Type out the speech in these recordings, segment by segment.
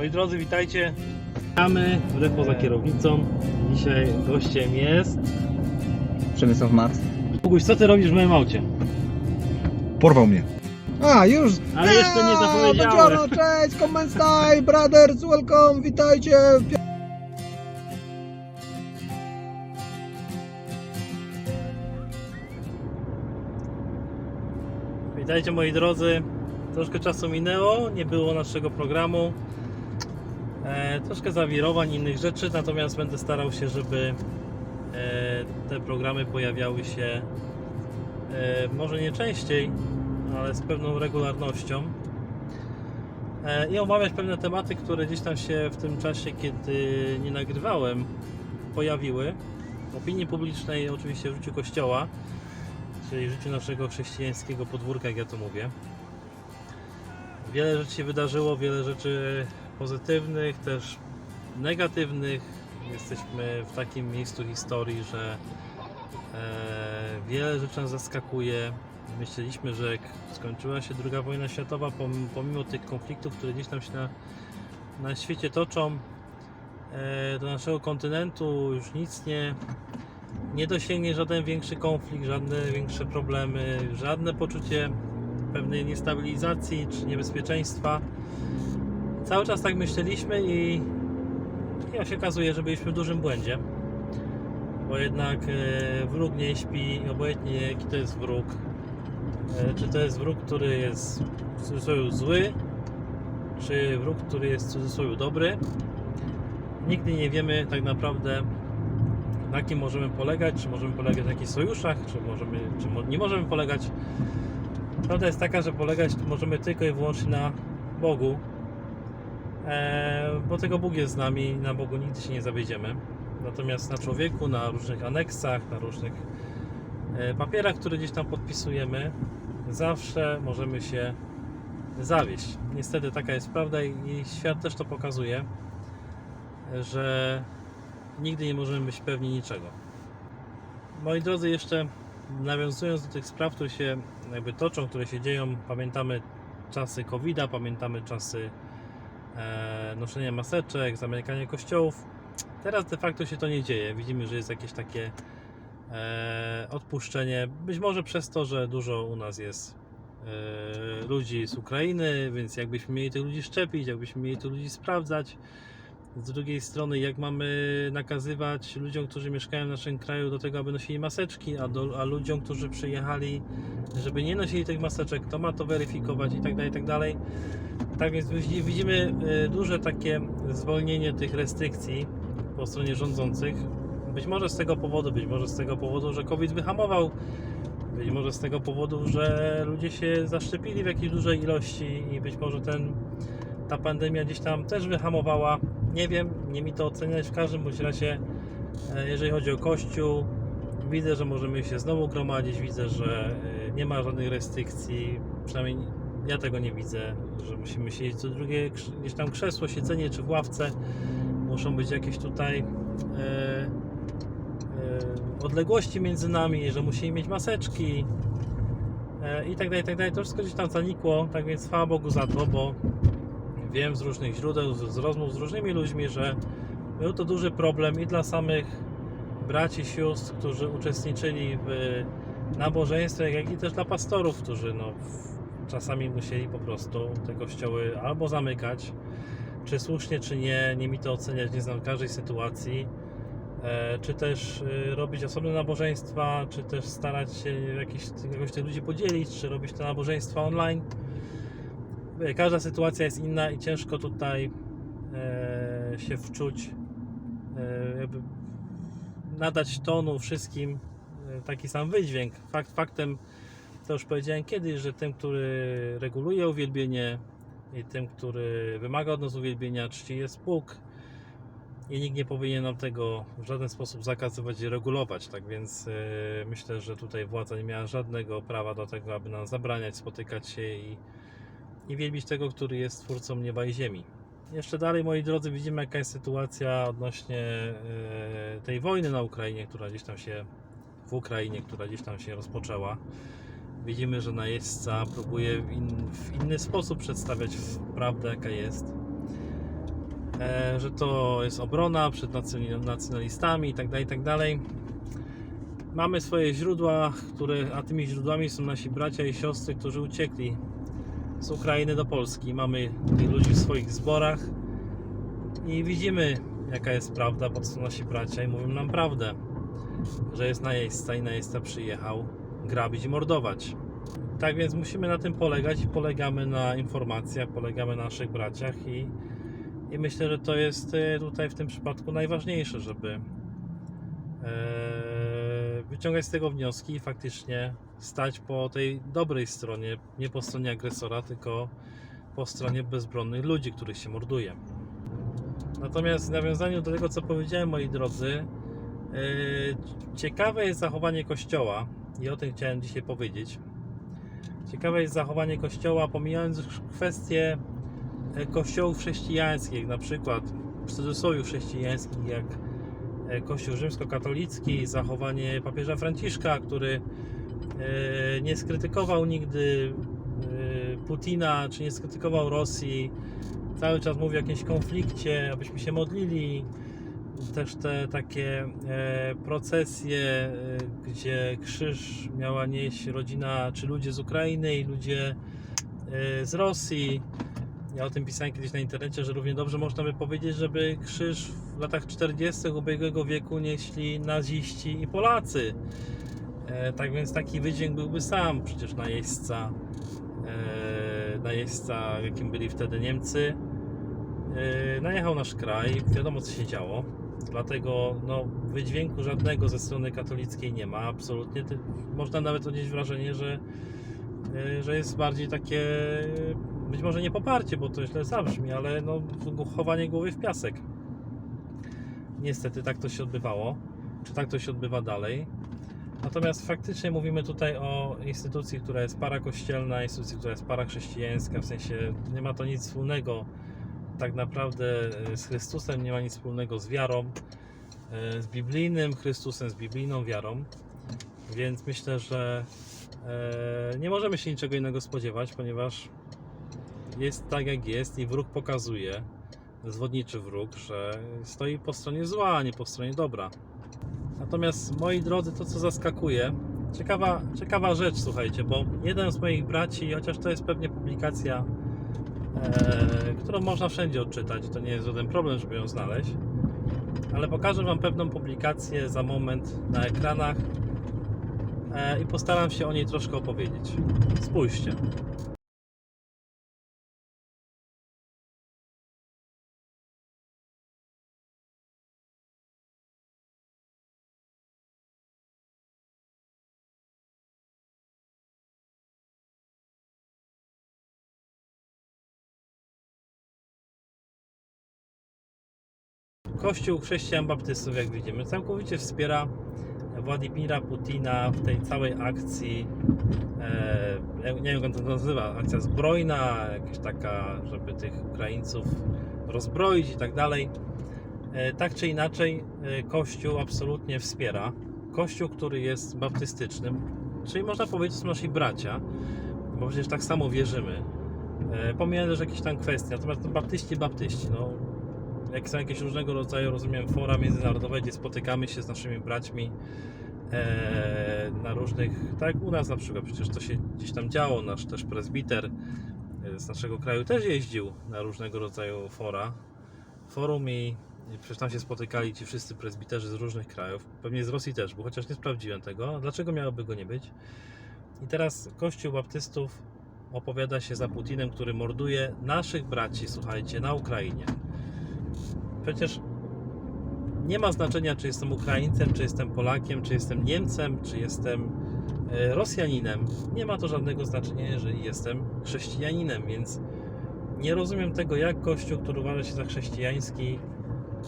Moi drodzy, witajcie. Witamy w poza kierownicą. Dzisiaj gościem jest. Przemysław Mat. Boguś, co ty robisz w moim aucie? Porwał mnie. A, już! Ale jeszcze nie zapowiedziałem. Buongiorno, cześć, come stai, brothers, welcome, witajcie! Witajcie moi drodzy. Troszkę czasu minęło, nie było naszego programu. E, troszkę zawirowań, innych rzeczy, natomiast będę starał się, żeby e, te programy pojawiały się e, może nie częściej, ale z pewną regularnością. I omawiać pewne tematy, które gdzieś tam się w tym czasie, kiedy nie nagrywałem, pojawiły. W opinii publicznej, oczywiście w życiu Kościoła czyli w życiu naszego chrześcijańskiego podwórka, jak ja to mówię. Wiele rzeczy się wydarzyło, wiele rzeczy pozytywnych, też negatywnych. Jesteśmy w takim miejscu historii, że e, wiele rzeczy nas zaskakuje. Myśleliśmy, że jak skończyła się II wojna światowa, pom- pomimo tych konfliktów, które gdzieś tam się na, na świecie toczą, e, do naszego kontynentu już nic nie, nie dosięgnie żaden większy konflikt, żadne większe problemy, żadne poczucie pewnej niestabilizacji czy niebezpieczeństwa. Cały czas tak myśleliśmy i, i się okazuje, że byliśmy w dużym błędzie. Bo jednak e, wróg nie śpi, obojętnie jaki to jest wróg. E, czy to jest wróg, który jest w cudzysłowie zły, czy wróg, który jest w cudzysłowie dobry. Nigdy nie wiemy tak naprawdę na kim możemy polegać, czy możemy polegać na jakichś sojuszach, czy, możemy, czy nie możemy polegać. Prawda jest taka, że polegać możemy tylko i wyłącznie na Bogu, bo tego Bóg jest z nami, na Bogu nigdy się nie zawiedziemy. Natomiast na człowieku, na różnych aneksach, na różnych e, papierach, które gdzieś tam podpisujemy, zawsze możemy się zawieść. Niestety taka jest prawda i świat też to pokazuje, że nigdy nie możemy być pewni niczego. Moi drodzy, jeszcze nawiązując do tych spraw, które się jakby toczą, które się dzieją, pamiętamy czasy COVID-a, pamiętamy czasy e, noszenia maseczek, zamykania kościołów. Teraz de facto się to nie dzieje. Widzimy, że jest jakieś takie e, odpuszczenie. Być może przez to, że dużo u nas jest e, ludzi z Ukrainy, więc jakbyśmy mieli tych ludzi szczepić, jakbyśmy mieli tych ludzi sprawdzać. Z drugiej strony, jak mamy nakazywać ludziom, którzy mieszkają w naszym kraju, do tego, aby nosili maseczki, a, do, a ludziom, którzy przyjechali, żeby nie nosili tych maseczek, to ma to weryfikować i tak dalej, i tak dalej. Tak więc widzi- widzimy y, duże takie zwolnienie tych restrykcji po stronie rządzących. Być może z tego powodu, być może z tego powodu, że COVID wyhamował, być może z tego powodu, że ludzie się zaszczepili w jakiejś dużej ilości i być może ten ta pandemia gdzieś tam też wyhamowała. Nie wiem, nie mi to oceniać. W każdym bądź razie, e, jeżeli chodzi o Kościół, widzę, że możemy się znowu gromadzić. Widzę, że e, nie ma żadnych restrykcji. Przynajmniej ja tego nie widzę, że musimy siedzieć co drugie gdzieś tam krzesło, siedzenie czy w ławce. Muszą być jakieś tutaj e, e, odległości między nami, że musimy mieć maseczki e, i tak dalej, i tak dalej. To wszystko gdzieś tam zanikło, tak więc chwała Bogu za to, bo wiem z różnych źródeł, z, rozmów z różnymi ludźmi, że był to duży problem i dla samych braci, sióstr, którzy uczestniczyli w nabożeństwach, jak i też dla pastorów, którzy no, czasami musieli po prostu te kościoły albo zamykać, czy słusznie, czy nie, nie mi to oceniać, nie znam każdej sytuacji, e, czy też e, robić osobne nabożeństwa, czy też starać się jakiś, jakoś tych ludzi podzielić, czy robić te nabożeństwa online. Każda sytuacja jest inna i ciężko tutaj e, się wczuć, e, nadać tonu wszystkim e, taki sam wydźwięk. Fakt faktem, to już powiedziałem kiedyś, że tym, który reguluje uwielbienie i tym, który wymaga od nas uwielbienia, czci jest Bóg i nikt nie powinien nam tego w żaden sposób zakazywać i regulować. Tak więc e, myślę, że tutaj władza nie miała żadnego prawa do tego, aby nam zabraniać spotykać się i i wielbić tego, który jest twórcą nieba i ziemi. Jeszcze dalej, moi drodzy, widzimy jaka jest sytuacja odnośnie e, tej wojny na Ukrainie, która gdzieś tam się w Ukrainie, która gdzieś tam się rozpoczęła. Widzimy, że najeźdźca próbuje w, in, w inny sposób przedstawiać prawdę, jaka jest. e, że to jest obrona przed nacjonali- nacjonalistami itd., itd. Mamy swoje źródła, które, a tymi źródłami są nasi bracia i siostry, którzy uciekli z Ukrainy do Polski. Mamy tych ludzi w swoich zborach i widzimy, jaka jest prawda, to są nasi bracia i mówią nam prawdę, że jest najeźdźca i najeźdźca przyjechał grabić i mordować. Tak więc musimy na tym polegać i polegamy na informacjach, polegamy na naszych braciach i, i myślę, że to jest e, tutaj w tym przypadku najważniejsze, żeby e, wyciągać z tego wnioski i faktycznie stać po tej dobrej stronie, nie po stronie agresora, tylko po stronie bezbronnych ludzi, których się morduje. Natomiast w nawiązaniu do tego, co powiedziałem, moi drodzy, e, ciekawe jest zachowanie Kościoła i o tym chciałem dzisiaj powiedzieć. Ciekawe jest zachowanie Kościoła, pomijając kwestie e, kościołów chrześcijańskich, na przykład w cudzysłowie chrześcijańskich, jak e, Kościół rzymskokatolicki, zachowanie papieża Franciszka, który nie skrytykował nigdy e, Putina, czy nie skrytykował Rosji. Cały czas mówi o jakimś konflikcie, abyśmy się modlili. Też te takie e, procesje, e, gdzie krzyż miała nieść rodzina, czy ludzie z Ukrainy i ludzie e, z Rosji. Ja o tym pisałem kiedyś na internecie, że równie dobrze można by powiedzieć, żeby krzyż w latach 40. ubiegłego wieku nieśli naziści i Polacy. E, tak więc taki wydźwięk byłby sam, przecież najeźdźca, e, najeźdźca jakim byli wtedy Niemcy, e, najechał nasz kraj, wiadomo co się działo. Dlatego no, wydźwięku żadnego ze strony katolickiej nie ma, absolutnie. Można nawet odnieść wrażenie, że, że jest bardziej takie, być może nie poparcie, bo to źle zabrzmi, ale no, chowanie głowy w piasek. Niestety tak to się odbywało, czy tak to się odbywa dalej. Natomiast faktycznie mówimy tutaj o instytucji, która jest parakościelna, instytucji, która jest parachrześcijańska, w sensie nie ma to nic wspólnego tak naprawdę e, z Chrystusem, nie ma nic wspólnego z wiarą, e, z biblijnym Chrystusem, z biblijną wiarą. Więc myślę, że e, nie możemy się niczego innego spodziewać, ponieważ jest tak jak jest i wróg pokazuje, zwodniczy wróg, że stoi po stronie zła, a nie po stronie dobra. Natomiast moi drodzy, to co zaskakuje, ciekawa, ciekawa rzecz, słuchajcie, bo jeden z moich braci, chociaż to jest pewnie publikacja, e, którą można wszędzie odczytać, to nie jest żaden problem, żeby ją znaleźć, ale pokażę Wam pewną publikację za moment na ekranach e, i postaram się o niej troszkę opowiedzieć. Spójrzcie. Kościół chrześcijan baptystów, jak widzimy, całkowicie wspiera Władimira Putina w tej całej akcji. E, nie wiem, jak on to nazywa, akcja zbrojna, jakaś taka, żeby tych Ukraińców rozbroić i tak dalej. E, tak czy inaczej, e, Kościół absolutnie wspiera. Kościół, który jest baptystycznym, czyli można powiedzieć, że są nasi bracia, bo przecież tak samo wierzymy. E, pomijając też jakieś tam kwestie, natomiast no, baptyści, baptyści, no jak są jakieś różnego rodzaju, rozumiem, fora międzynarodowe, gdzie spotykamy się z naszymi braćmi e, na różnych, tak u nas na przykład, przecież to się gdzieś tam działo, nasz też prezbiter e, z naszego kraju też jeździł na różnego rodzaju fora, forum i przecież tam się spotykali ci wszyscy prezbiterzy z różnych krajów, pewnie z Rosji też, bo chociaż nie sprawdziłem tego, dlaczego miałoby go nie być? I teraz Kościół Baptystów opowiada się za Putinem, który morduje naszych braci, słuchajcie, na Ukrainie. Przecież nie ma znaczenia, czy jestem Ukraińcem, czy jestem Polakiem, czy jestem Niemcem, czy jestem e, Rosjaninem. Nie ma to żadnego znaczenia, jeżeli jestem chrześcijaninem, więc nie rozumiem tego, jak Kościół, który uważa się za chrześcijański,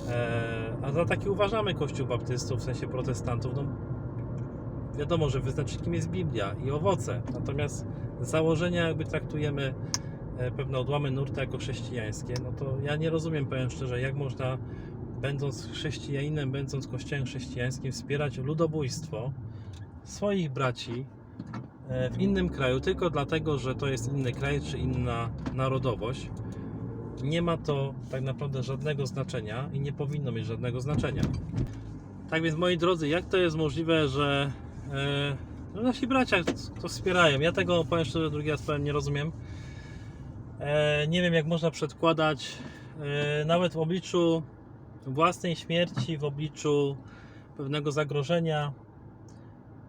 e, a za taki uważamy Kościół baptystów, w sensie protestantów, no wiadomo, że wyznacznikiem jest Biblia i owoce, natomiast założenia jakby traktujemy pewne odłamy nurtu jako chrześcijańskie, no to ja nie rozumiem, powiem szczerze, jak można, będąc chrześcijaninem, będąc kościołem chrześcijańskim, wspierać ludobójstwo swoich braci e, w innym kraju, tylko dlatego, że to jest inny kraj czy inna narodowość. nie ma to tak naprawdę żadnego znaczenia i nie powinno mieć żadnego znaczenia. Tak więc, moi drodzy, jak to jest możliwe, że e, no nasi bracia to wspierają? Ja tego, powiem szczerze, drugi raz powiem, nie rozumiem. E, nie wiem, jak można przedkładać e, nawet w obliczu własnej śmierci, w obliczu pewnego zagrożenia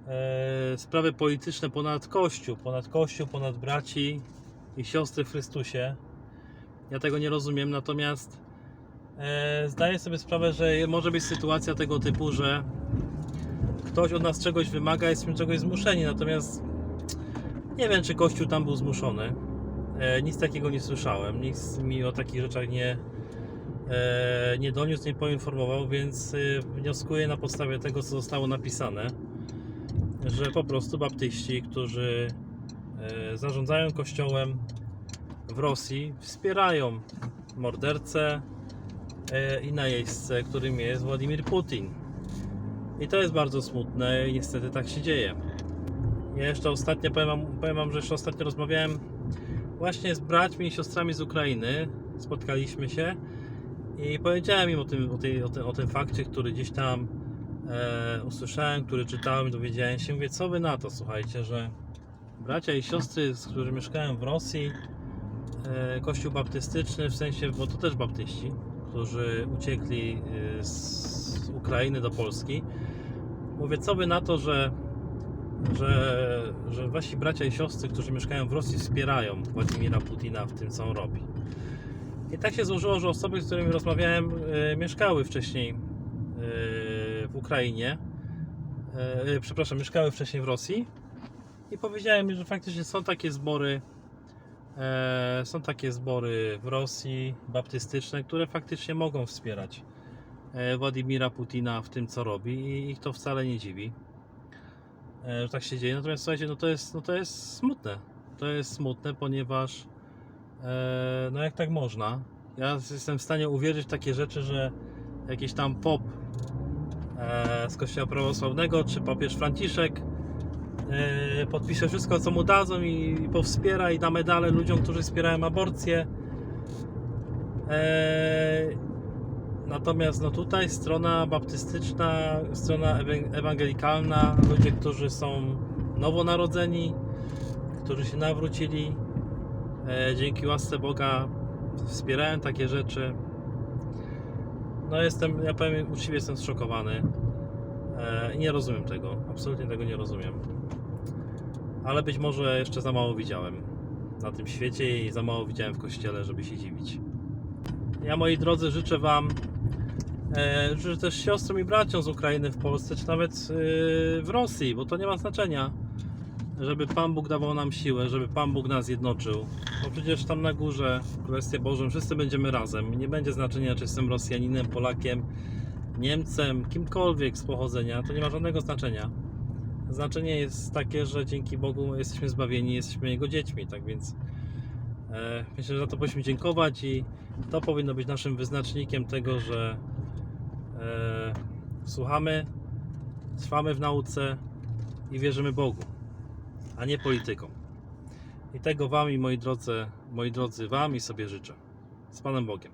e, sprawy polityczne ponad Kościół, ponad Kościół, ponad braci i siostry w Chrystusie. Ja tego nie rozumiem, natomiast zdaję sobie sprawę, że może być sytuacja tego typu, że ktoś od nas czegoś wymaga, jesteśmy czegoś zmuszeni, natomiast nie wiem, czy Kościół tam był zmuszony. E, nic takiego nie słyszałem, nikt mi o takich rzeczach nie, e, nie doniósł, nie poinformował, więc e, wnioskuję na podstawie tego, co zostało napisane, że po prostu baptyści, którzy zarządzają kościołem w Rosji, wspierają mordercę i najeźdźcę, którym jest Władimir Putin. I to jest bardzo smutne i niestety tak się dzieje. Ja jeszcze ostatnio, powiem wam, powiem wam, że jeszcze ostatnio rozmawiałem właśnie z braćmi i siostrami z Ukrainy. Spotkaliśmy się i powiedziałem im o tym, o, tej, o, tym, o tym fakcie, który gdzieś tam e, usłyszałem, który czytałem, dowiedziałem się. Mówię, co wy na to, słuchajcie, że bracia i siostry, z którzy mieszkają w Rosji, e, kościół baptystyczny, w sensie, bo to też baptyści, którzy uciekli e, z Ukrainy do Polski. Mówię, co wy na to, że, że, że wasi bracia i siostry, którzy mieszkają w Rosji, wspierają Władimira Putina w tym, co on robi. I tak się złożyło, że osoby, z którymi rozmawiałem, e, mieszkały wcześniej e, w Ukrainie. E, przepraszam, mieszkały wcześniej w Rosji. I powiedziałem że faktycznie są takie zbory. Są takie zbory w Rosji baptystyczne, które faktycznie mogą wspierać Władimira Putina w tym, co robi, i ich to wcale nie dziwi, że tak się dzieje. Natomiast słuchajcie, no to jest, no to jest smutne. To jest smutne, ponieważ e, no jak tak można? Ja jestem w stanie uwierzyć w takie rzeczy, że jakiś tam pop e, z kościoła prawosławnego, czy papież Franciszek e, podpisze wszystko, co mu dadzą i powspiera i da medale ludziom, którzy wspierają aborcję. Natomiast no tutaj strona baptystyczna, strona ewan- ewangelikalna, ludzie, którzy są nowonarodzeni, którzy się nawrócili, e, dzięki łasce Boga wspierają takie rzeczy. No jestem, ja powiem uczciwie, jestem zszokowany. E, nie rozumiem tego, absolutnie tego nie rozumiem. Ale być może jeszcze za mało widziałem na tym świecie i za mało widziałem w kościele, żeby się dziwić. Ja moi drodzy życzę Wam, e, życzę też siostrom i braciom z Ukrainy w Polsce, czy nawet e, w Rosji, bo to nie ma znaczenia, żeby Pan Bóg dawał nam siłę, żeby Pan Bóg nas jednoczył. Bo przecież tam na górze, w Królestwie Bożym, wszyscy będziemy razem. Nie będzie znaczenia, czy jestem Rosjaninem, Polakiem, Niemcem, kimkolwiek z pochodzenia, to nie ma żadnego znaczenia. Znaczenie jest takie, że dzięki Bogu jesteśmy zbawieni, jesteśmy Jego dziećmi, tak więc e, myślę, że za to powinniśmy dziękować i to powinno być naszym wyznacznikiem tego, że e, słuchamy, trwamy w nauce i wierzymy Bogu, a nie politykom. I tego Wam i moi drodzy, moi drodzy Wam i sobie życzę. Z Panem Bogiem.